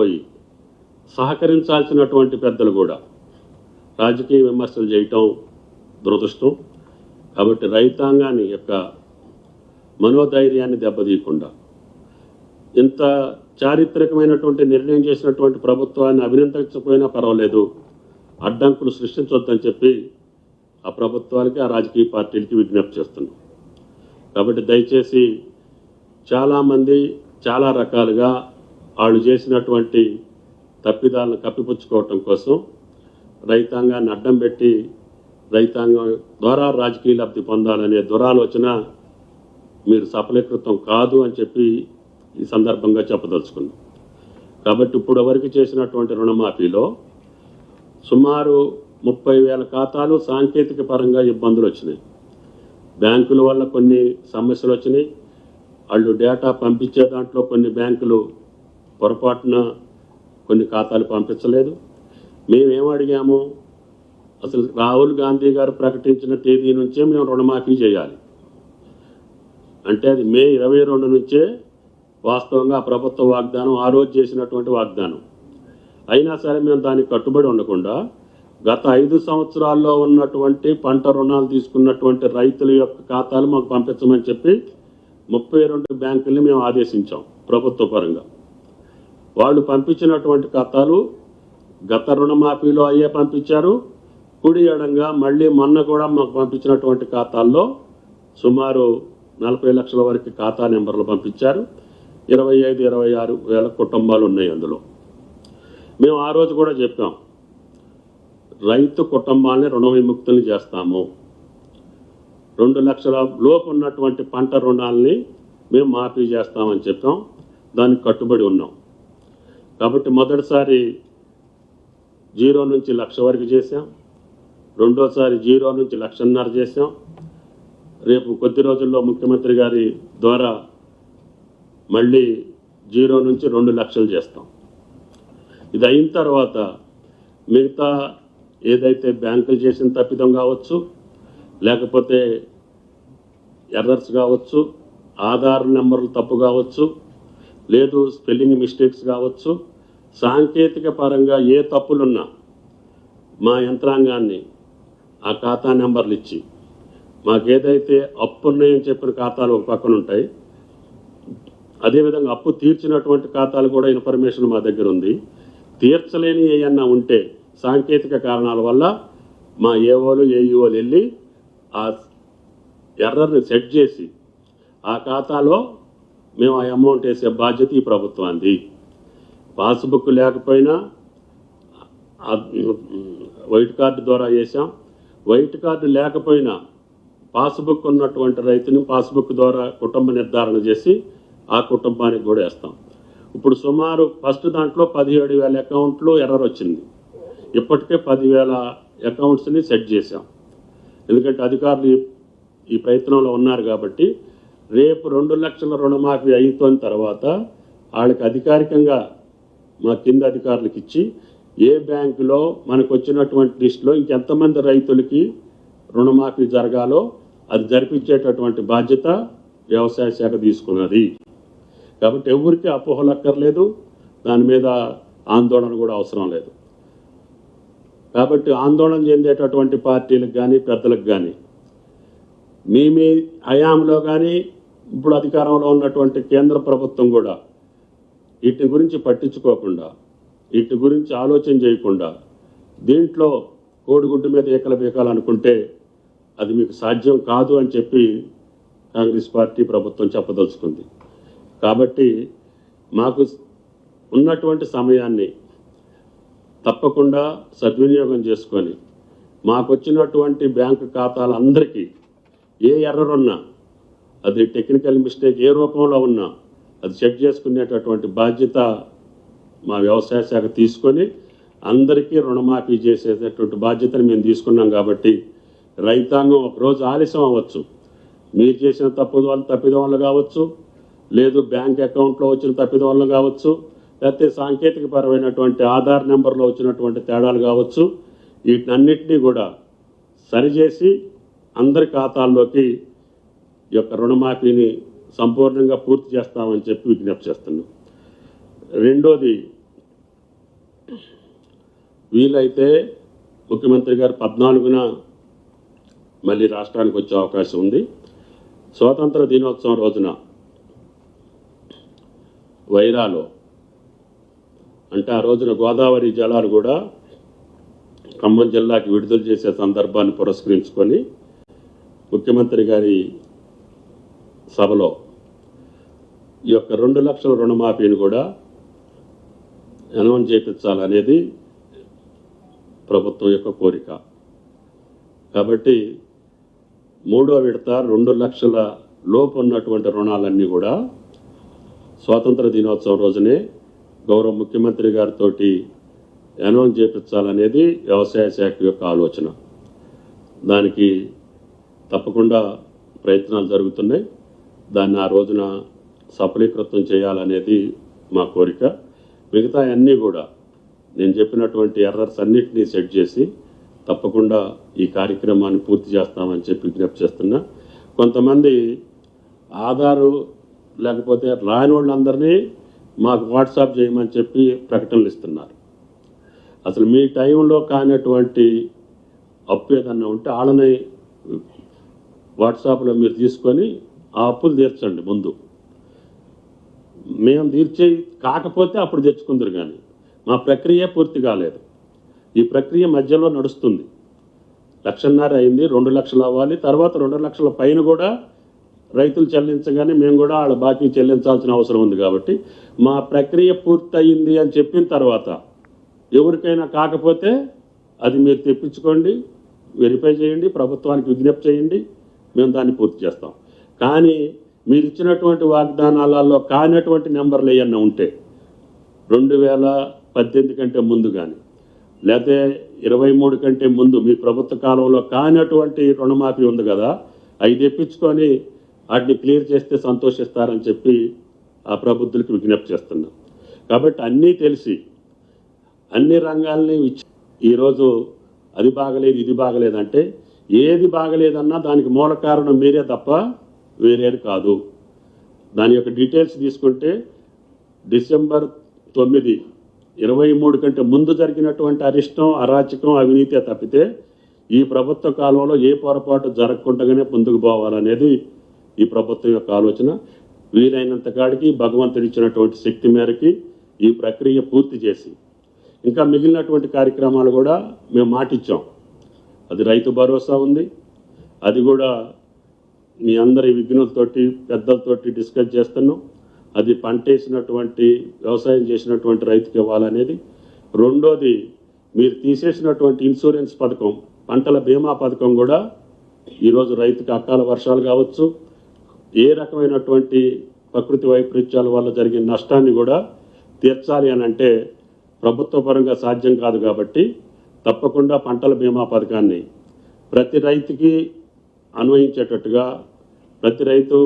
మర్చిపోయి సహకరించాల్సినటువంటి పెద్దలు కూడా రాజకీయ విమర్శలు చేయటం దురదృష్టం. కాబట్టి రైతాంగాన్ని యొక్క మనోధైర్యాన్ని దెబ్బతీయకుండా ఇంత చారిత్రకమైనటువంటి నిర్ణయం చేసినటువంటి ప్రభుత్వాన్ని అభినందించకపోయినా పర్వాలేదు అడ్డంకులు సృష్టించొద్దని చెప్పి ఆ ప్రభుత్వానికి ఆ రాజకీయ పార్టీలకి విజ్ఞప్తి చేస్తున్నాం. కాబట్టి దయచేసి చాలామంది చాలా రకాలుగా వాళ్ళు చేసినటువంటి తప్పిదాలను కప్పిపుచ్చుకోవటం కోసం రైతాంగాన్ని అడ్డం పెట్టి రైతాంగం ద్వారా రాజకీయ లబ్ధి పొందాలనే దురాలోచన మీరు సఫలీకృతం కాదు అని చెప్పి ఈ సందర్భంగా చెప్పదలుచుకున్నాం. కాబట్టి ఇప్పుడు వరకు చేసినటువంటి రుణమాఫీలో సుమారు ముప్పై వేల ఖాతాలు సాంకేతిక పరంగా ఇబ్బందులు వచ్చినాయి. బ్యాంకుల వల్ల కొన్ని సమస్యలు వచ్చినాయి. వాళ్ళు డేటా పంపించే దాంట్లో కొన్ని బ్యాంకులు పొరపాటున కొన్ని ఖాతాలు పంపించలేదు. మేమేం అడిగాము అసలు రాహుల్ గాంధీ గారు ప్రకటించిన తేదీ నుంచే మేము రుణమాఫీ చేయాలి. అంటే అది మే ఇరవై రెండు నుంచే వాస్తవంగా ప్రభుత్వ వాగ్దానం ఆ రోజు చేసినటువంటి వాగ్దానం. అయినా సరే మేము దానికి కట్టుబడి ఉండకుండా గత ఐదు సంవత్సరాల్లో ఉన్నటువంటి పంట రుణాలు తీసుకున్నటువంటి రైతుల యొక్క ఖాతాలు మాకు పంపించమని చెప్పి ముప్పై రెండు బ్యాంకుల్ని మేము ఆదేశించాం ప్రభుత్వ పరంగా. వాళ్ళు పంపించినటువంటి ఖాతాలు గత రుణమాఫీలో అయ్యే పంపించారు. కుడి ఎడంగా మళ్ళీ మొన్న కూడా మాకు పంపించినటువంటి ఖాతాల్లో సుమారు నలభై లక్షల వరకు ఖాతా నెంబర్లు పంపించారు. ఇరవై ఐదు ఇరవై ఆరు వేల కుటుంబాలు ఉన్నాయి అందులో. మేము ఆ రోజు కూడా చెప్పాం రైతు కుటుంబాన్ని రుణ విముక్తులు చేస్తాము. రెండు లక్షల లోపు ఉన్నటువంటి పంట రుణాలని మేము మాఫీ చేస్తామని చెప్పాం. దానికి కట్టుబడి ఉన్నాం. కాబట్టి మొదటిసారి జీరో నుంచి లక్ష వరకు చేసాం రెండోసారి జీరో నుంచి లక్షన్నర చేసాం రేపు కొద్ది రోజుల్లో ముఖ్యమంత్రి గారి ద్వారా మళ్ళీ జీరో నుంచి రెండు లక్షలు చేస్తాం. ఇది అయిన తర్వాత మిగతా ఏదైతే బ్యాంకులు చేసిన తప్పిదం కావచ్చు లేకపోతే ఎర్రర్స్ కావచ్చు ఆధార్ నెంబర్లు తప్పు కావచ్చు లేదు స్పెల్లింగ్ మిస్టేక్స్ కావచ్చు. సాంకేతిక పరంగా ఏ తప్పులున్నా మా యంత్రాంగాన్ని ఆ ఖాతా నెంబర్లు ఇచ్చి మాకేదైతే అప్పు ఉన్నాయని చెప్పిన ఖాతాలు ఒక పక్కన ఉంటాయి. అదేవిధంగా అప్పు తీర్చినటువంటి ఖాతాలు కూడా ఇన్ఫర్మేషన్ మా దగ్గర ఉంది. తీర్చలేని ఏమన్నా ఉంటే సాంకేతిక కారణాల వల్ల మా ఏఓలు ఏఈఓలు వెళ్ళి ఆ ఎర్రర్ని సెట్ చేసి ఆ ఖాతాలో మేము ఆ అమౌంట్ వేసే బాధ్యత ఈ ప్రభుత్వానికి పాస్బుక్ లేకపోయినా వైట్ కార్డు ద్వారా వేసాం. వైట్ కార్డు లేకపోయినా పాస్బుక్ ఉన్నటువంటి రైతుని పాస్బుక్ ద్వారా కుటుంబ నిర్ధారణ చేసి ఆ కుటుంబానికి కూడా వేస్తాం. ఇప్పుడు సుమారు ఫస్ట్ దాంట్లో పదిహేడు వేల అకౌంట్లు ఎర్రర్ వచ్చింది. ఇప్పటికే పదివేల అకౌంట్స్ని సెట్ చేశాం. ఎందుకంటే అధికారులు ఈ- ఈ ప్రయత్నంలో ఉన్నారు కాబట్టి రేపు రెండు లక్షల రుణమాఫీ అయిపోయిన తర్వాత వాళ్ళకి అధికారికంగా మా కింద అధికారులకు ఇచ్చి ఏ బ్యాంకులో మనకు వచ్చినటువంటి లిస్టులో ఇంకెంతమంది రైతులకి రుణమాఫీ జరగాలో అది జరిపించేటటువంటి బాధ్యత వ్యవసాయ శాఖ తీసుకున్నది. కాబట్టి ఎవరికి అపోహలు అక్కర్లేదు దాని మీద ఆందోళన కూడా అవసరం లేదు. కాబట్టి ఆందోళన చెందేటటువంటి పార్టీలకు కానీ పెద్దలకు కానీ మీ మీ హయాంలో కానీ ఇప్పుడు అధికారంలో ఉన్నటువంటి కేంద్ర ప్రభుత్వం కూడా వీటి గురించి పట్టించుకోకుండా వీటి గురించి ఆలోచన చేయకుండా దీంట్లో కోడిగుడ్డు మీద ఏకల బీకాలనుకుంటే అది మీకు సాధ్యం కాదు అని చెప్పి కాంగ్రెస్ పార్టీ ప్రభుత్వం చెప్పదలుచుకుంది. కాబట్టి మాకు ఉన్నటువంటి సమయాన్ని తప్పకుండా సద్వినియోగం చేసుకొని మాకు వచ్చినటువంటి బ్యాంకు ఖాతాలందరికీ ఏ ఎర్రరున్నా అది టెక్నికల్ మిస్టేక్ ఏ రూపంలో ఉన్నా అది చెక్ చేసుకునేటటువంటి బాధ్యత మా వ్యవసాయ శాఖ తీసుకొని అందరికీ రుణమాఫీ చేసేటటువంటి బాధ్యతను మేము తీసుకున్నాం కాబట్టి రైతాంగం ఒకరోజు ఆలస్యం అవ్వచ్చు. మీరు చేసిన తప్పుద వల్ల తప్పిదం వల్ల కావచ్చు లేదు బ్యాంక్ అకౌంట్లో వచ్చిన తప్పిదం వల్ల కావచ్చు లేకపోతే సాంకేతిక పరమైనటువంటి ఆధార్ నెంబర్లో వచ్చినటువంటి తేడాలు కావచ్చు వీటినన్నింటినీ కూడా సరిచేసి అందరి ఖాతాల్లోకి యొక్క రుణమాఫీని సంపూర్ణంగా పూర్తి చేస్తామని చెప్పి విజ్ఞప్తి చేస్తున్నాం. రెండోది వీలైతే ముఖ్యమంత్రి గారు పద్నాలుగున మళ్ళీ రాష్ట్రానికి వచ్చే అవకాశం ఉంది. స్వాతంత్ర దినోత్సవం రోజున వైరాలో అంటే ఆ రోజున గోదావరి జలాలు కూడా ఖమ్మం జిల్లాకి విడుదల చేసే సందర్భాన్ని పురస్కరించుకొని ముఖ్యమంత్రి గారి సభలో. ఈ యొక్క రెండు లక్షల రుణమాఫీని కూడా అనౌన్స్ చేయించాలనేది ప్రభుత్వం యొక్క కోరిక. కాబట్టి మూడో విడత రెండు లక్షల లోపు ఉన్నటువంటి రుణాలన్నీ కూడా స్వాతంత్ర దినోత్సవం రోజునే గౌరవ ముఖ్యమంత్రి గారితో అనౌన్స్ చేయించాలనేది వ్యవసాయ శాఖ యొక్క ఆలోచన. దానికి తప్పకుండా ప్రయత్నాలు జరుగుతున్నాయి. దాన్ని ఆ రోజున సఫలీకృతం చేయాలనేది మా కోరిక. మిగతా అన్నీ కూడా నేను చెప్పినటువంటి ఎర్రర్స్ అన్నింటినీ సెట్ చేసి తప్పకుండా ఈ కార్యక్రమాన్ని పూర్తి చేస్తామని చెప్పి విజ్ఞప్తి చేస్తున్నా. కొంతమంది ఆధారు లేకపోతే రాని వాళ్ళందరినీ మాకు వాట్సాప్ చేయమని చెప్పి ప్రకటనలు ఇస్తున్నారు. అసలు మీ టైంలో కానటువంటి అప్పు ఏదన్నా ఉంటే వాళ్ళని వాట్సాప్లో మీరు తీసుకొని ఆ అప్పులు తీర్చండి ముందు. మేము తీర్చే కాకపోతే అప్పుడు తెచ్చుకుందరు కానీ మా ప్రక్రియ పూర్తి కాలేదు. ఈ ప్రక్రియ మధ్యలో నడుస్తుంది. లక్షన్నర అయింది రెండు లక్షలు అవ్వాలి. తర్వాత రెండు లక్షల పైన కూడా రైతులు చెల్లించగానే మేము కూడా వాళ్ళ బాకీ చెల్లించాల్సిన అవసరం ఉంది కాబట్టి మా ప్రక్రియ పూర్తి అయింది అని చెప్పిన తర్వాత ఎవరికైనా కాకపోతే అది మీరు తెప్పించుకోండి వెరిఫై చేయండి ప్రభుత్వానికి విజ్ఞప్తి చేయండి మేము దాన్ని పూర్తి చేస్తాం. కానీ మీరు ఇచ్చినటువంటి వాగ్దానాలలో కానటువంటి నెంబర్లు ఏమన్నా ఉంటే రెండు వేల పద్దెనిమిది కంటే ముందు కానీ లేకపోతే ఇరవై మూడు కంటే ముందు మీ ప్రభుత్వ కాలంలో కానటువంటి రుణమాఫీ ఉంది కదా అవి తెప్పించుకొని వాటిని క్లియర్ చేస్తే సంతోషిస్తారని చెప్పి ఆ ప్రబుద్ధులకు విజ్ఞప్తి చేస్తున్నాం. కాబట్టి అన్నీ తెలిసి అన్ని రంగాల్ని ఈరోజు అది బాగలేదు ఇది బాగలేదంటే ఏది బాగలేదన్నా దానికి మూల కారణం మీరే తప్ప వేరేది కాదు. దాని యొక్క డీటెయిల్స్ తీసుకుంటే డిసెంబర్ తొమ్మిది ఇరవై మూడు కంటే ముందు జరిగినటువంటి అరిష్టం అరాచకం అవినీతి తప్పితే ఈ ప్రభుత్వ కాలంలో ఏ పొరపాటు జరగకుండానే ముందుకు పోవాలనేది ఈ ప్రభుత్వం యొక్క ఆలోచన. వీలైనంత కాడికి భగవంతుడు ఇచ్చినటువంటి శక్తి మేరకి ఈ ప్రక్రియ పూర్తి చేసి ఇంకా మిగిలినటువంటి కార్యక్రమాలు కూడా మేము మాటిచ్చాం. అది రైతు భరోసా ఉంది. అది కూడా మీ అందరి విఘ్నులతోటి పెద్దలతోటి డిస్కస్ చేస్తున్నాం. అది పంట వేసినటువంటి వ్యవసాయం చేసినటువంటి రైతుకి ఇవ్వాలనేది. రెండోది మీరు తీసేసినటువంటి ఇన్సూరెన్స్ పథకం పంటల బీమా పథకం కూడా ఈరోజు రైతుకి అకాల వర్షాలు కావచ్చు. ఏ రకమైనటువంటి ప్రకృతి వైపరీత్యాల వల్ల జరిగిన నష్టాన్ని కూడా తీర్చాలి అని అంటే ప్రభుత్వ పరంగా సాధ్యం కాదు కాబట్టి తప్పకుండా పంటల బీమా పథకాన్ని ప్రతి రైతుకి అన్వయించేటట్టుగా ప్రతి రైతు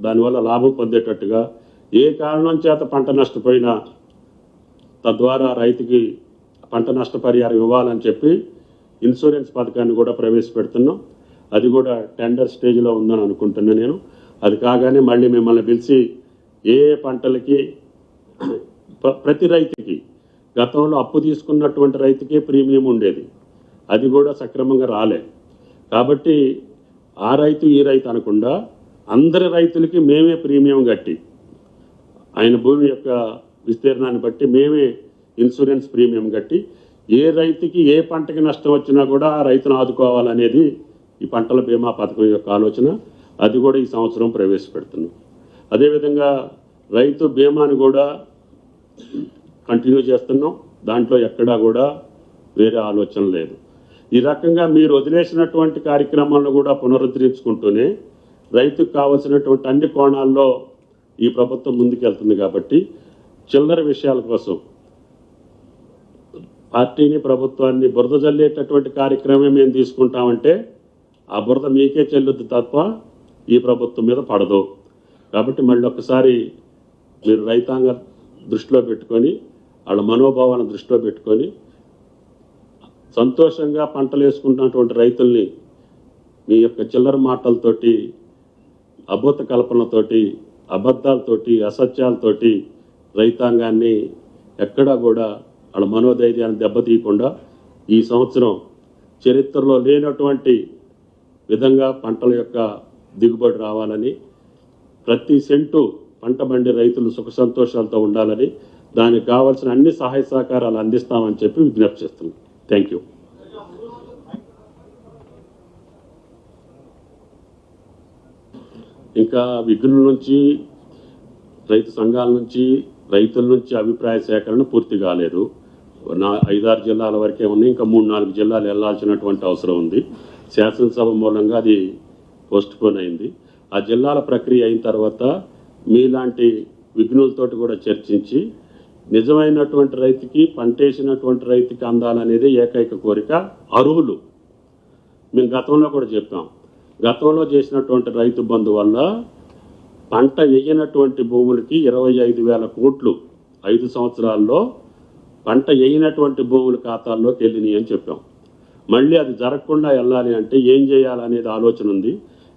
దానివల్ల లాభం పొందేటట్టుగా ఏ కారణం చేత పంట నష్టపోయినా తద్వారా రైతుకి పంట నష్టపరిహారం ఇవ్వాలని చెప్పి ఇన్సూరెన్స్ పథకాన్ని కూడా ప్రవేశపెడుతున్నాం. అది కూడా టెండర్ స్టేజ్లో ఉందని అనుకుంటున్నాను నేను. అది కాగానే మళ్ళీ మిమ్మల్ని పిలిచి ఏ ఏ పంటలకి ప్రతి రైతుకి గతంలో అప్పు తీసుకున్నటువంటి రైతుకే ప్రీమియం ఉండేది. అది కూడా సక్రమంగా రాలే. కాబట్టి ఆ రైతు ఈ రైతు అనకుండా అందరి రైతులకి మేమే ప్రీమియం కట్టి ఆయన భూమి యొక్క విస్తీర్ణాన్ని బట్టి మేమే ఇన్సూరెన్స్ ప్రీమియం కట్టి ఏ రైతుకి ఏ పంటకి నష్టం వచ్చినా కూడా ఆ రైతును ఆదుకోవాలనేది ఈ పంటల బీమా పథకం యొక్క ఆలోచన. అది కూడా ఈ సంవత్సరం ప్రవేశపెడుతున్నాం అదేవిధంగా రైతు బీమాను కూడా కంటిన్యూ చేస్తున్నాం. దాంట్లో ఎక్కడా కూడా వేరే ఆలోచన లేదు. ఈ రకంగా మీరు వదిలేసినటువంటి కార్యక్రమాలను కూడా పునరుద్ధరించుకుంటూనే రైతుకు కావలసినటువంటి అన్ని కోణాల్లో ఈ ప్రభుత్వం ముందుకెళ్తుంది కాబట్టి చిల్లర విషయాల కోసం పార్టీని ప్రభుత్వాన్ని బురద జల్లేటటువంటి కార్యక్రమం మేము తీసుకుంటామంటే ఆ బురద మీకే చెల్లుద్ది తప్ప ఈ ప్రభుత్వం మీద పడదు. కాబట్టి మళ్ళీ ఒక్కసారి మీరు రైతాంగ దృష్టిలో పెట్టుకొని వాళ్ళ మనోభావాలను దృష్టిలో పెట్టుకొని సంతోషంగా పంటలు వేసుకుంటున్నటువంటి రైతుల్ని మీ యొక్క చిల్లర మాటలతోటి అబద్ధ కల్పనతోటి అబద్ధాలతోటి అసత్యాలతోటి రైతాంగాన్ని ఎక్కడా కూడా వాళ్ళ మనోధైర్యాన్ని దెబ్బతీయకుండా ఈ సంవత్సరం చరిత్రలో లేనటువంటి విధంగా పంటల యొక్క దిగుబడి రావాలని ప్రతి సెంటు పంట బండి రైతులు సుఖ సంతోషాలతో ఉండాలని దానికి కావాల్సిన అన్ని సహాయ సహకారాలు అందిస్తామని చెప్పి విజ్ఞప్తి చేస్తున్నాం. Thank you. ఇంకా విఘ్నుల నుంచి రైతు సంఘాల నుంచి రైతుల నుంచి అభిప్రాయ సేకరణ పూర్తి కాలేదు. నా ఐదారు జిల్లాల వరకే ఉన్నాయి ఇంకా మూడు నాలుగు జిల్లాలు వెళ్ళాల్సినటువంటి అవసరం ఉంది. శాసనసభ మూలంగా అది పోస్ట్ పోన్ అయింది. ఆ జిల్లాల ప్రక్రియ అయిన తర్వాత మీలాంటి విఘ్నులతోటి కూడా చర్చించి నిజమైనటువంటి రైతుకి పంటేసినటువంటి రైతుకి అందాలనేది ఏకైక కోరిక అరువులు మేము గతంలో కూడా చెప్పాం. గతంలో చేసినటువంటి రైతు బంధు వల్ల పంట వేయనటువంటి భూములకి ఇరవై ఐదు వేల కోట్లు ఐదు సంవత్సరాల్లో పంట వేయనటువంటి భూముల ఖాతాల్లోకి వెళ్ళినాయి అని చెప్పాం. మళ్ళీ అది జరగకుండా వెళ్ళాలి అంటే ఏం చేయాలనేది ఆలోచన ఉంది.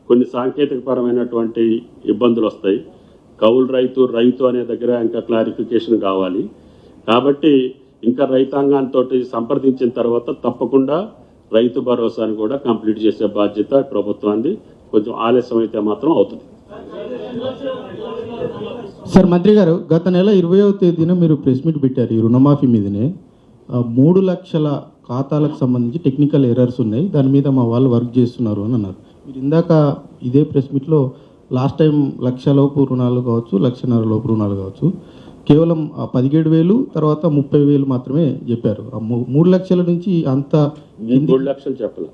కొన్ని సాంకేతికపరమైనటువంటి ఇబ్బందులు వస్తాయి. కౌలు రైతు రైతు అనే దగ్గర ఇంకా క్లారిఫికేషన్ కావాలి. కాబట్టి ఇంకా రైతాంగంతో సంప్రదించిన తర్వాత తప్పకుండా రైతు భరోసాను కూడా కంప్లీట్ చేసే బాధ్యత ప్రభుత్వాన్ని కొంచెం ఆలస్యం అయితే మాత్రం అవుతుంది. సార్ మంత్రి గారు గత నెల ఇరవయో తేదీన మీరు ప్రెస్ మీట్ పెట్టారు ఈ రుణమాఫీ మీదనే. మూడు లక్షల ఖాతాలకు సంబంధించి టెక్నికల్ ఎర్రర్స్ ఉన్నాయి. దాని మీద మా వాళ్ళు వర్క్ చేస్తున్నారు అని అన్నారు. మీరు ఇందాక ఇదే ప్రెస్ మీట్లో లాస్ట్ టైం లక్ష లోపు రుణాలు కావచ్చు లక్షన్నర లోపు రుణాలు కావచ్చు. కేవలం పదిహేడు వేలు తర్వాత ముప్పై వేలు మాత్రమే చెప్పారు. ఆ మూడు లక్షల నుంచి అంత మూడు లక్షలు చెప్పాల.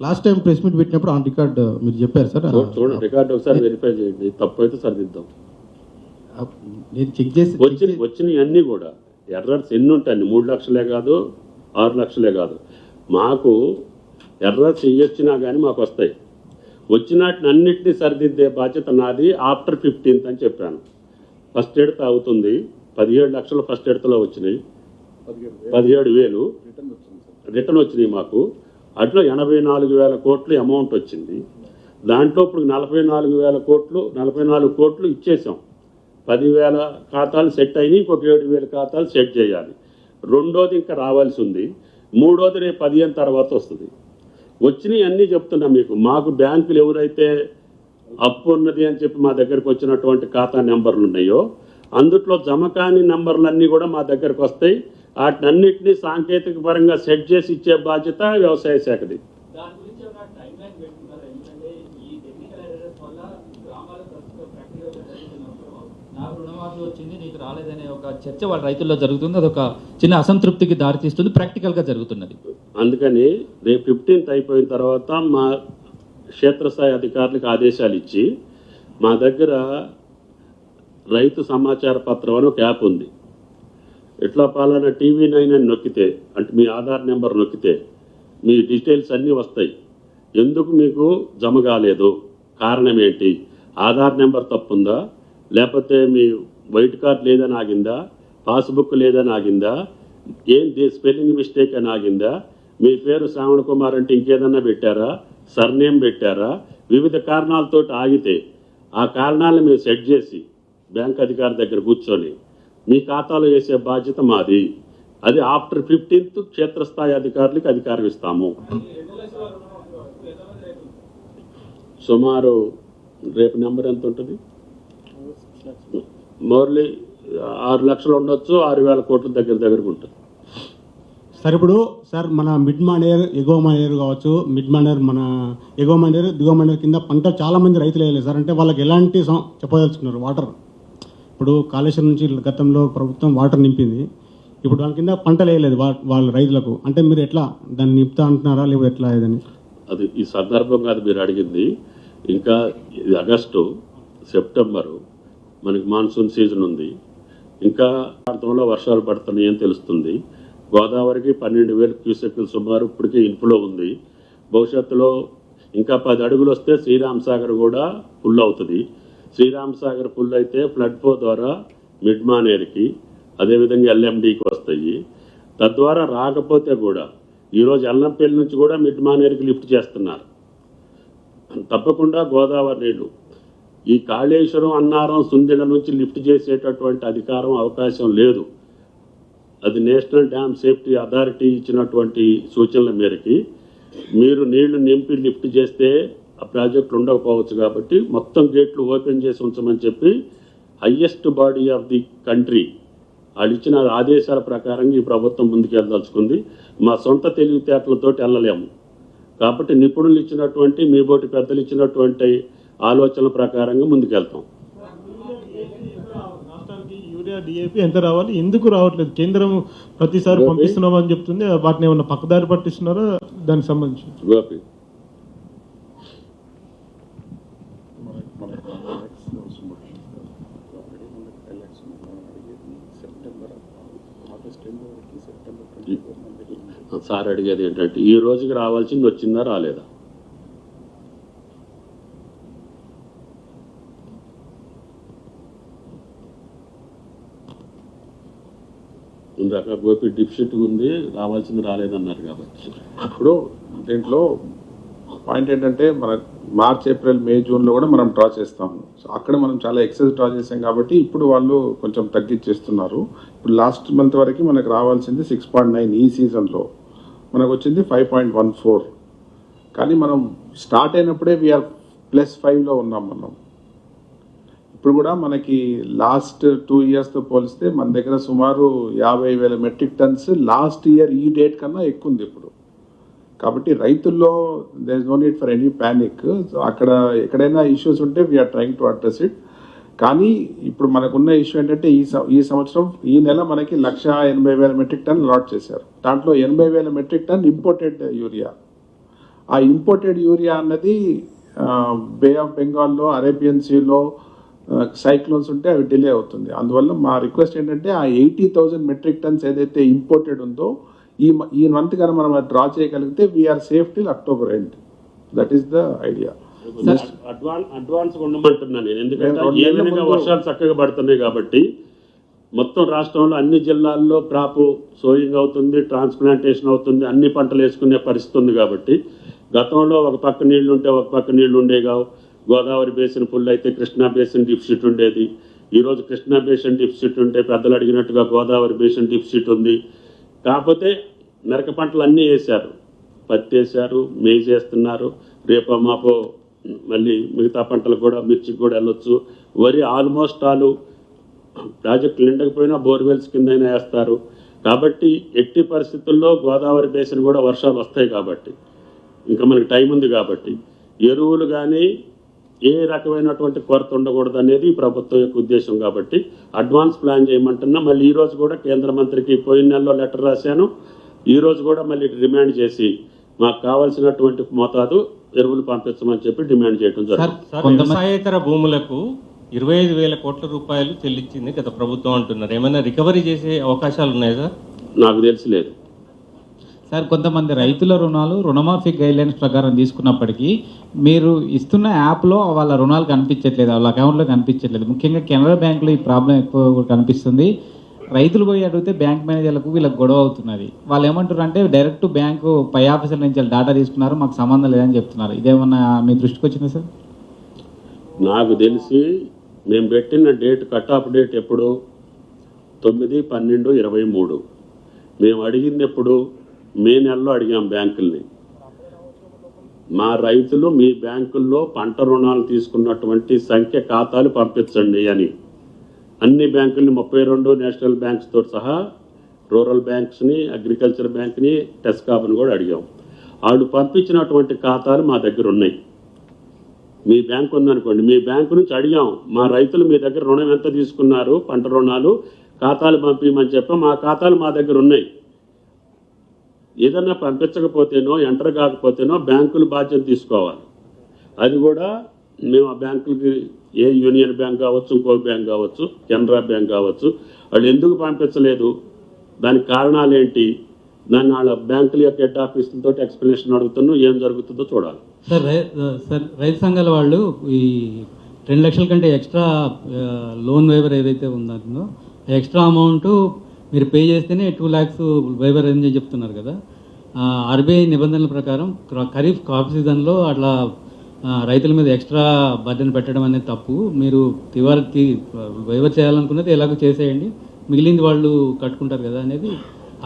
లాస్ట్ టైం ప్రెస్ మీట్ పెట్టినప్పుడు ఆన్ రికార్డ్ మీరు చెప్పారు సార్. చూడండి రికార్డు ఒకసారి వెరిఫై చేయండి. తప్పు అయితే సరిదిద్దాం. నేను చెక్ చేసి వచ్చిన వచ్చినవి అన్నీ కూడా ఎర్రర్స్ ఎన్ని ఉంటాయి మూడు లక్షలే కాదు ఆరు లక్షలే కాదు. మాకు ఎర్రర్స్ ఇవ్వచ్చినా కానీ మాకు వస్తాయి. వచ్చినట్టు అన్నిటినీ సరిదిద్దే బాధ్యత నాది ఆఫ్టర్ ఫిఫ్టీన్త్ అని చెప్పాను. ఫస్ట్ ఎడత అవుతుంది పదిహేడు లక్షలు ఫస్ట్ ఎడతలో వచ్చినాయి. పదిహేడు వేలు. రిటర్న్ వచ్చినాయి మాకు. అట్లా ఎనభై నాలుగు వేల కోట్లు అమౌంట్ వచ్చింది. దాంట్లో ఇప్పుడు నలభై నాలుగు వేల కోట్లు నలభై నాలుగు కోట్లు ఇచ్చేసాం. పదివేల ఖాతాలు సెట్ అయినాయి ఇంకొక ఏడు వేల ఖాతాలు సెట్ చేయాలి. రెండోది ఇంకా రావాల్సి ఉంది. మూడోది రేపు పదిహేను తర్వాత వస్తుంది. వచ్చినాయి అన్నీ చెప్తున్నా మీకు. మాకు బ్యాంకులు ఎవరైతే అప్పు ఉన్నది అని చెప్పి మా దగ్గరకు వచ్చినటువంటి ఖాతా నెంబర్లు ఉన్నాయో అందుట్లో జమ కాని నెంబర్లన్నీ కూడా మా దగ్గరకు వస్తాయి. వాటినన్నింటినీ సాంకేతిక పరంగా సెట్ చేసి ఇచ్చే బాధ్యత వ్యవసాయ శాఖది. వచ్చింది నీకు రాలేదనే ఒక చర్చ వాళ్ళ రైతుల్లో జరుగుతుంది. అదొక చిన్న అసంతృప్తికి దారితీస్తుంది ప్రాక్టికల్గా జరుగుతున్నది. అందుకని రేపు ఫిఫ్టీన్త్ అయిపోయిన తర్వాత మా క్షేత్రస్థాయి అధికారులకు ఆదేశాలు ఇచ్చి మా దగ్గర రైతు సమాచార పత్రం అని ఒక యాప్ ఉంది. ఎట్లా పాలన టీవీ నైన్ అని నొక్కితే అంటే మీ ఆధార్ నెంబర్ నొక్కితే మీ డీటెయిల్స్ అన్నీ వస్తాయి. ఎందుకు మీకు జమ కాలేదు? కారణం ఏంటి? ఆధార్ నెంబర్ తప్పుందా? లేకపోతే మీ వైట్ కార్డ్ లేదని ఆగిందా? పాస్బుక్ లేదని ఆగిందా? ఏంది స్పెల్లింగ్ మిస్టేక్ అని ఆగిందా? మీ పేరు శ్రావణ్ కుమార్ అంటే ఇంకేదన్నా పెట్టారా? సర్నేమ్ పెట్టారా? వివిధ కారణాలతో ఆగితే ఆ కారణాలను మేము సెట్ చేసి బ్యాంక్ అధికారి దగ్గర కూర్చొని మీ ఖాతాలో వేసే బాధ్యత మాది. అది ఆఫ్టర్ ఫిఫ్టీన్త్ క్షేత్రస్థాయి అధికారులకు అధికారం ఇస్తాము. సుమారు రేపు నెంబర్ ఎంత ఉంటుంది? మోర్లీ ఆరు లక్షలు ఉండొచ్చు ఆరు వేల కోట్ల దగ్గర దగ్గరకు ఉంటుంది. సార్ ఇప్పుడు సార్ మన మిడ్ మాండేర్ ఎగువ మాండేర్ కావచ్చు మిడ్ మాండేర్ మన ఎగువ మాండేర్ దిగువ మానేర్ కింద పంట చాలామంది రైతులు వేయలేదు సార్. అంటే వాళ్ళకి ఎలాంటి చెప్పదలుచుకున్నారు? వాటర్. ఇప్పుడు కాళేశ్వరం నుంచి గతంలో ప్రభుత్వం వాటర్ నింపింది. ఇప్పుడు దాని కింద పంటలు వేయలేదు వా- వాళ్ళ రైతులకు. అంటే మీరు ఎట్లా దాన్ని నింపుతా అంటున్నారా? లేకపోతే ఎట్లా ఏదని? అది ఈ సందర్భం కాదు మీరు అడిగింది. ఇంకా ఇది ఆగస్టు సెప్టెంబరు మనకి మాన్సూన్ సీజన్ ఉంది. ఇంకా ప్రాంతంలో వర్షాలు పడుతున్నాయి అని తెలుస్తుంది. గోదావరికి పన్నెండు వేల క్యూసెక్లు సుమారు ఇప్పటికే ఇన్ఫ్లో ఉంది. భవిష్యత్తులో ఇంకా పది అడుగులు వస్తే శ్రీరామ్ సాగర్ కూడా ఫుల్ అవుతుంది. శ్రీరామ్ సాగర్ ఫుల్ అయితే ఫ్లడ్ ఫ్లో ద్వారా మిడ్మానేర్కి అదేవిధంగా ఎల్ఎండికి వస్తాయి. తద్వారా రాకపోతే కూడా ఈరోజు ఎల్లంపల్లి నుంచి కూడా మిడ్మానేర్కి లిఫ్ట్ చేస్తున్నారు. తప్పకుండా గోదావరి నీళ్ళు. ఈ కాళేశ్వరం అన్నారం సుందిళ్ళ నుంచి లిఫ్ట్ చేసేటటువంటి అధికారం అవకాశం లేదు. అది నేషనల్ డ్యామ్ సేఫ్టీ అథారిటీ ఇచ్చినటువంటి సూచనల మేరకి మీరు నీళ్ళు నింపి లిఫ్ట్ చేస్తే ఆ ప్రాజెక్టులు ఉండకపోవచ్చు కాబట్టి మొత్తం గేట్లు ఓపెన్ చేసి ఉంచమని చెప్పి highest body of the country వాళ్ళు ఇచ్చిన ఆదేశాల ప్రకారం ఈ ప్రభుత్వం ముందుకెళ్ళదలుచుకుంది. మా సొంత తెలివితేటలతో వెళ్ళలేము. కాబట్టి నిపుణులు ఇచ్చినటువంటి మీ బోటి పెద్దలు ఇచ్చినటువంటి ఆలోచనల ప్రకారంగా ముందుకెళ్తాం. డిఏపి ఎంత రావాలి? ఎందుకు రావట్లేదు? కేంద్రం ప్రతిసారి పంపిస్తున్నామని చెప్తుంది. వాటిని ఏమన్నా పక్కదారి పట్టిస్తున్నారా? దానికి సంబంధించి. సార్ అడిగేది ఏంటంటే ఈ రోజుకి రావాల్సింది వచ్చిందా రాలేదా? ఇందాక గోపి డిప్షిట్ ఉంది. రావాల్సింది రాలేదన్నారు కాబట్టి. ఇప్పుడు దీంట్లో పాయింట్ ఏంటంటే మన మార్చ్ ఏప్రిల్ మే జూన్లో కూడా మనం డ్రా చేస్తాము. సో అక్కడ మనం చాలా ఎక్సెస్ డ్రా చేసాం కాబట్టి ఇప్పుడు వాళ్ళు కొంచెం తగ్గించేస్తున్నారు. ఇప్పుడు లాస్ట్ మంత్ వరకు మనకు రావాల్సింది సిక్స్ పాయింట్ నైన్ ఈ సీజన్లో మనకు వచ్చింది ఫైవ్ పాయింట్ వన్ ఫోర్ కానీ మనం స్టార్ట్ అయినప్పుడే వీఆర్ ప్లస్ ఫైవ్లో ఉన్నాం మనం. ఇప్పుడు కూడా మనకి లాస్ట్ టూ ఇయర్స్తో పోలిస్తే మన దగ్గర సుమారు యాభై వేల మెట్రిక్ టన్స్ లాస్ట్ ఇయర్ ఈ డేట్ కన్నా ఎక్కువ ఉంది ఇప్పుడు. కాబట్టి రైతుల్లో there is no need for any panic so అక్కడ ఎక్కడైనా ఇష్యూస్ ఉంటే we are trying to address it కానీ ఇప్పుడు మనకున్న ఇష్యూ ఏంటంటే ఈ సం- ఈ సంవత్సరం ఈ నెల మనకి లక్ష ఎనభై వేల మెట్రిక్ టన్ అలాట్ చేశారు. దాంట్లో ఎనభై వేల మెట్రిక్ టన్ ఇంపోర్టెడ్ యూరియా ఆ ఇంపోర్టెడ్ యూరియా అన్నది బే ఆఫ్ బెంగాల్లో అరేబియన్ సీలో సైక్లోన్స్ ఉంటే అవి డిలే అవుతుంది. అందువల్ల మా రిక్వెస్ట్ ఏంటంటే ఆ ఎయిటీ థౌజండ్ మెట్రిక్ టన్స్ ఏదైతే ఇంపోర్టెడ్ ఉందో ఈ ఈ మంత్ కనుక మనం డ్రా చేయగలిగితే we are safe till October end that is the idea advance advance నేను ఎందుకంటే వర్షాలు చక్కగా పడుతున్నాయి కాబట్టి మొత్తం రాష్ట్రంలో అన్ని జిల్లాల్లో క్రాప్ సోయింగ్ అవుతుంది ట్రాన్స్ప్లాంటేషన్ అవుతుంది అన్ని పంటలు వేసుకునే పరిస్థితి ఉంది కాబట్టి గతంలో ఒక పక్క నీళ్ళు ఉంటే ఒక పక్క నీళ్ళు ఉండేగా గోదావరి బేసిన్ ఫుల్ అయితే కృష్ణా బేసిన్ డిఫిసిట్ ఉండేది. ఈరోజు కృష్ణా బేసిన్ డిఫిసిట్ ఉంటే పెద్దలు అడిగినట్టుగా గోదావరి బేసిన్ డిఫిసిట్ ఉంది. కాకపోతే మెరక పంటలు అన్నీ వేశారు. పత్తి వేశారు మేజ్ వేస్తున్నారు రేపో మాపో మళ్ళీ మిగతా పంటలు కూడా మిర్చికి కూడా వెళ్ళొచ్చు. వరి ఆల్మోస్ట్ ఆలు ప్రాజెక్టులు నిండకపోయినా బోర్వెల్స్ కిందైనా వేస్తారు. కాబట్టి ఎట్టి పరిస్థితుల్లో గోదావరి బేసిన్ కూడా వర్షాలు వస్తాయి కాబట్టి. ఇంకా మనకి టైం ఉంది కాబట్టి. ఎరువులు కానీ ఏ రకమైనటువంటి కొరత ఉండకూడదు అనేది ప్రభుత్వం యొక్క ఉద్దేశం కాబట్టి అడ్వాన్స్ ప్లాన్ చేయమంటున్నా. మళ్ళీ ఈ రోజు కూడా కేంద్ర మంత్రికి పోయిన నెలలో లెటర్ రాశాను. ఈ రోజు కూడా మళ్ళీ డిమాండ్ చేసి మాకు కావాల్సినటువంటి మోతాదు ఎరువులు పంపించమని చెప్పి డిమాండ్ చేయడం సార్ జరిగింది సార్ కొంతమంది వ్యవసాయేతర భూములకు ఇరవై ఐదు వేల కోట్ల రూపాయలు చెల్లించింది గత ప్రభుత్వం అంటున్నారు. ఏమైనా రికవరీ చేసే అవకాశాలు ఉన్నాయా సార్? నాకు తెలిసి లేదు. సార్ కొంతమంది రైతుల రుణాలు రుణమాఫీ గైడ్లైన్స్ ప్రకారం తీసుకున్నప్పటికీ మీరు ఇస్తున్న యాప్లో వాళ్ళ రుణాలు కనిపించట్లేదు వాళ్ళ అకౌంట్లో కనిపించట్లేదు. ముఖ్యంగా కెనరా బ్యాంకులో ఈ ప్రాబ్లం ఎక్కువ కనిపిస్తుంది. రైతులు పోయి అడిగితే బ్యాంక్ మేనేజర్లకు వీళ్ళకి గొడవ అవుతున్నది. వాళ్ళు ఏమంటారు అంటే డైరెక్ట్ బ్యాంకు పై ఆఫీసర్ నుంచి వాళ్ళు డేటా తీసుకున్నారు మాకు సంబంధం లేదని చెప్తున్నారు. ఇదేమన్నా మీ దృష్టికి వచ్చిందా సార్? నాకు తెలిసి మేము పెట్టిన డేట్ కట్ ఆఫ్ డేట్ ఎప్పుడు? తొమ్మిది పన్నెండు ఇరవై మూడు. మేము అడిగింది ఎప్పుడు? మే నెలలో అడిగాం బ్యాంకుల్ని. మా రైతులు మీ బ్యాంకుల్లో పంట రుణాలు తీసుకున్నటువంటి సంఖ్య ఖాతాలు పంపించండి అని. అన్ని బ్యాంకుల్ని ముప్పై రెండు నేషనల్ బ్యాంక్స్తో సహా రూరల్ బ్యాంక్స్ని అగ్రికల్చర్ బ్యాంక్ని టెస్కాప్ని కూడా అడిగాం. వాళ్ళు పంపించినటువంటి ఖాతాలు మా దగ్గర ఉన్నాయి. మీ బ్యాంక్ ఉందనుకోండి మీ బ్యాంకు నుంచి అడిగాం మా రైతులు మీ దగ్గర రుణం ఎంత తీసుకున్నారు పంట రుణాలు ఖాతాలు పంపించమని చెప్పి మా ఖాతాలు మా దగ్గర ఉన్నాయి. ఏదన్నా పంపించకపోతేనో ఎంటర్ కాకపోతేనో బ్యాంకులు బాధ్యత తీసుకోవాలి. అది కూడా మేము ఆ బ్యాంకులకి ఏ యూనియన్ బ్యాంక్ కావచ్చు ఇంకో బ్యాంక్ కావచ్చు కెనరా బ్యాంక్ కావచ్చు వాళ్ళు ఎందుకు పంపించలేదు? దానికి కారణాలు ఏంటి? దాన్ని వాళ్ళ బ్యాంకుల యొక్క హెడ్ ఆఫీసులతో ఎక్స్ప్లెనేషన్ అడుగుతున్నాం ఏం జరుగుతుందో చూడాలి. సార్ రై సార్ రైతు సంఘాల వాళ్ళు ఈ రెండు లక్షల కంటే ఎక్స్ట్రా లోన్ వేవర్ ఏదైతే ఉందో ఎక్స్ట్రా అమౌంట్ మీరు పే చేస్తేనే టూ ల్యాక్స్ వైబర్ అని చెప్తున్నారు కదా. ఆర్బీఐ నిబంధనల ప్రకారం ఖరీఫ్ కాఫ్ సీజన్లో అట్లా రైతుల మీద ఎక్స్ట్రా బర్డెన్ పెట్టడం అనేది తప్పు. మీరు తివారి వైవర్ చేయాలనుకున్నది ఎలాగో చేసేయండి. మిగిలింది వాళ్ళు కట్టుకుంటారు కదా అనేది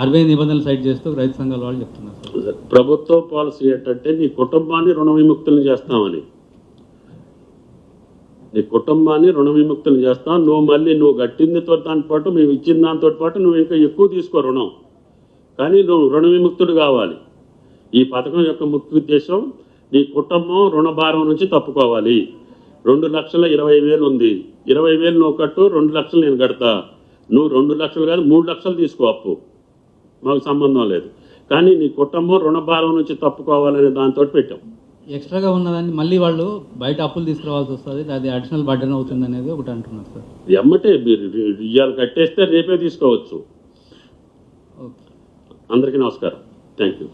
ఆర్బీఐ నిబంధనలు సైడ్ చేస్తూ రైతు సంఘాల వాళ్ళు చెప్తున్నారు ప్రభుత్వ పాలసీ ఏంటంటే నీ కుటుంబాన్ని రుణ విముక్తులను చేస్తామని. నీ కుటుంబాన్ని రుణ విముక్తులు చేస్తాం. నువ్వు మళ్ళీ నువ్వు కట్టిందితో దాని పాటు మేము ఇచ్చిన దాంతో పాటు నువ్వు ఇంకా ఎక్కువ తీసుకో రుణం. కానీ నువ్వు రుణ విముక్తుడు కావాలి. ఈ పథకం యొక్క ముఖ్య ఉద్దేశం నీ కుటుంబం రుణ భారం నుంచి తప్పుకోవాలి. రెండు లక్షల ఇరవై వేలు ఉంది. ఇరవై వేలు నువ్వు కట్టు రెండు లక్షలు నేను కడతా. నువ్వు రెండు లక్షలు కాదు మూడు లక్షలు తీసుకో అప్పు. మాకు సంబంధం లేదు. కానీ నీ కుటుంబం రుణ భారం నుంచి తప్పుకోవాలనే దాంతో పెట్టాం. ఎక్స్ట్రాగా ఉన్నదాన్ని మళ్ళీ వాళ్ళు బయట అప్పులు తీసుకురావాల్సి వస్తుంది అది అడిషనల్ బర్డెన్ అవుతుంది అనేది ఒకటి అంటున్నారు సార్. ఎమ్మటే మీరు ఇవాళ కట్టేస్తే రేపే తీసుకోవచ్చు. ఓకే. అందరికీ నమస్కారం. థ్యాంక్ యూ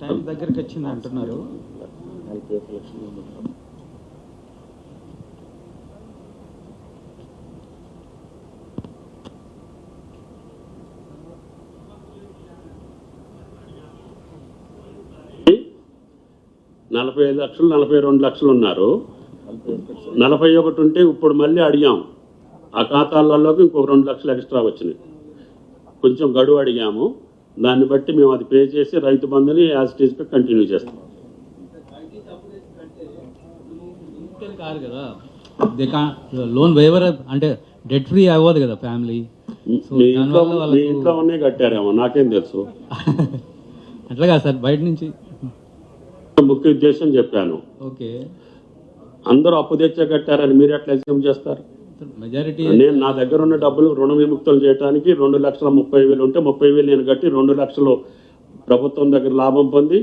టైం దగ్గరికి వచ్చింది అంటున్నారు. నలభై ఐదు లక్షలు నలభై రెండు లక్షలు ఉన్నారు. నలభై ఒకటి ఉంటే ఇప్పుడు మళ్ళీ అడిగాం. ఆ ఖాతాలలోకి ఇంకో రెండు లక్షలు ఎక్స్ట్రా వచ్చినాయి. కొంచెం గడువు అడిగాము. దాన్ని బట్టి మేము అది పే చేసి రైతు బంధుని యాజ్ టీజ్గా కంటిన్యూ చేస్తాం. కాదు కదా. దే కా లోన్ వేవర్ అంటే డెట్ ఫ్రీ అవ్వదు కదా ఫ్యామిలీ. మీ ఇంట్లో మీ కట్టారేమో నాకేం తెలుసు. అట్లా కాదు సార్ బయట నుంచి ముఖ్య ఉద్దేశం చెప్పాను. ఓకే. అందరూ అప్పు తెచ్చే కట్టారని మీరు ఎట్లా ఎగ్జామ్ చేస్తారు? మెజారిటీ నేను నా దగ్గర ఉన్న డబ్బులు రుణ విముక్తులు చేయడానికి రెండు లక్షల ముప్పై వేలు ఉంటే ముప్పై వేలు నేను కట్టి రెండు లక్షలు ప్రభుత్వం దగ్గర లాభం పొంది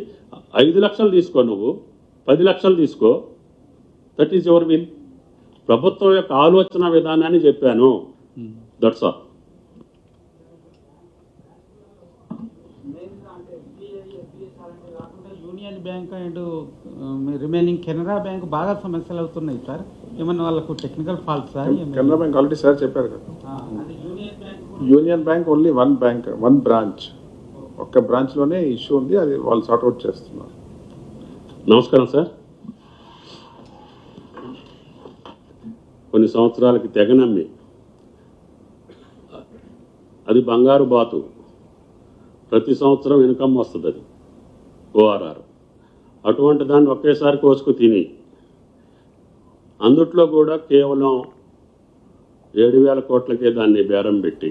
ఐదు లక్షలు తీసుకో నువ్వు. పది లక్షలు తీసుకో. దట్ ఈస్ యువర్ విల్ ప్రభుత్వం యొక్క ఆలోచన విధానాన్ని చెప్పాను. That's all Union Bank and remaining Canara Bank బాగా సమస్యలు అవుతున్నాయి సార్. ఏమన్నా వాళ్ళకు technical fault sir? Canara Bank already sir చెప్పారు కదా. Union Bank Union Bank only one bank one branch. ఒక్క బ్రాంచ్లోనే ఇష్యూ ఉంది అది వాళ్ళు సార్ట్అవుట్ చేస్తున్నారు. నమస్కారం సార్. కొన్ని సంవత్సరాలకి తెగ నమ్మి అది బంగారు బాతు. ప్రతి సంవత్సరం ఇన్కమ్ వస్తుంది అది ఓఆర్ఆర్ అటువంటి దాన్ని ఒకేసారి కోసుకు తిని అందుట్లో కూడా కేవలం ఏడు వేల కోట్లకే దాన్ని బేరం పెట్టి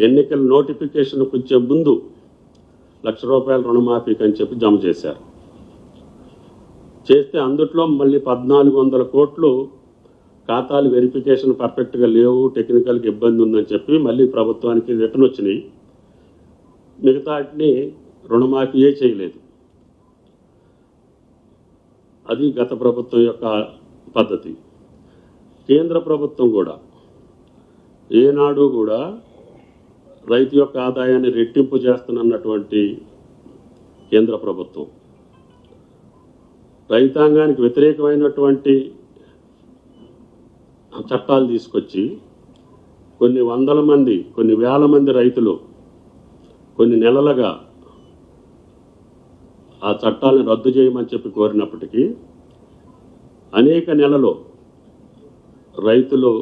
ఎన్నికల నోటిఫికేషన్ కొంచెం ముందు లక్ష రూపాయల రుణమాఫీకి అని చెప్పి జమ చేశారు. చేస్తే అందుట్లో మళ్ళీ పద్నాలుగు వందల కోట్లు ఖాతాలు వెరిఫికేషన్ పర్ఫెక్ట్గా లేవు టెక్నికల్కి ఇబ్బంది ఉందని చెప్పి మళ్ళీ ప్రభుత్వానికి రిటర్న్ వచ్చినాయి. మిగతా వాటిని రుణమాఫీయే చేయలేదు. అది గత ప్రభుత్వం యొక్క పద్ధతి. కేంద్ర ప్రభుత్వం కూడా ఏనాడు కూడా రైతు యొక్క ఆదాయాన్ని రెట్టింపు చేస్తున్నటువంటి కేంద్ర ప్రభుత్వం. రైతాంగానికి వ్యతిరేకమైనటువంటి చట్టాలు తీసుకొచ్చి కొన్ని వందల మంది కొన్ని వేల మంది రైతులు కొన్ని నెలలుగా ఆ చట్టాలను రద్దు చేయమని చెప్పి కోరినప్పటికీ అనేక నెలలు రైతులు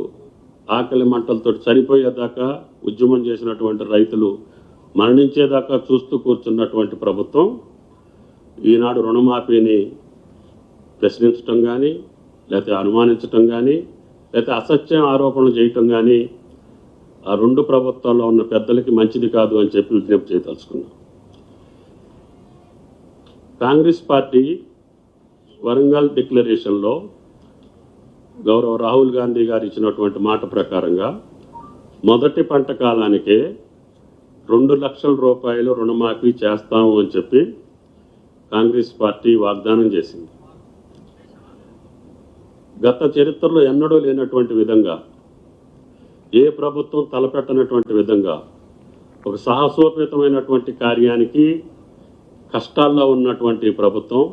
ఆకలి మంటలతో చనిపోయేదాకా ఉద్యమం చేసినటువంటి రైతులు మరణించేదాకా చూస్తూ కూర్చున్నటువంటి ప్రభుత్వం ఈనాడు రుణమాఫీని ప్రశ్నించటం కానీ లేకపోతే అనుమానించటం కానీ లేకపోతే అసత్యం ఆరోపణలు చేయటం కానీ ఆ రెండు ప్రభుత్వాల్లో ఉన్న పెద్దలకి మంచిది కాదు అని చెప్పి విజ్ఞప్తి చేయదలుచుకున్నాం. కాంగ్రెస్ పార్టీ వరంగల్ డిక్లరేషన్లో గౌరవ రాహుల్ గాంధీ గారు ఇచ్చినటువంటి మాట ప్రకారంగా మొదటి పంట కాలానికే రెండు లక్షల రూపాయలు రుణమాఫీ చేస్తాము అని చెప్పి కాంగ్రెస్ పార్టీ వాగ్దానం చేసింది. గత చరిత్రలో ఎన్నడూ లేనటువంటి విధంగా ఏ ప్రభుత్వం తలపెట్టనటువంటి విధంగా ఒక సాహసోపేతమైనటువంటి కార్యానికి కష్టాల్లో ఉన్నటువంటి ప్రభుత్వం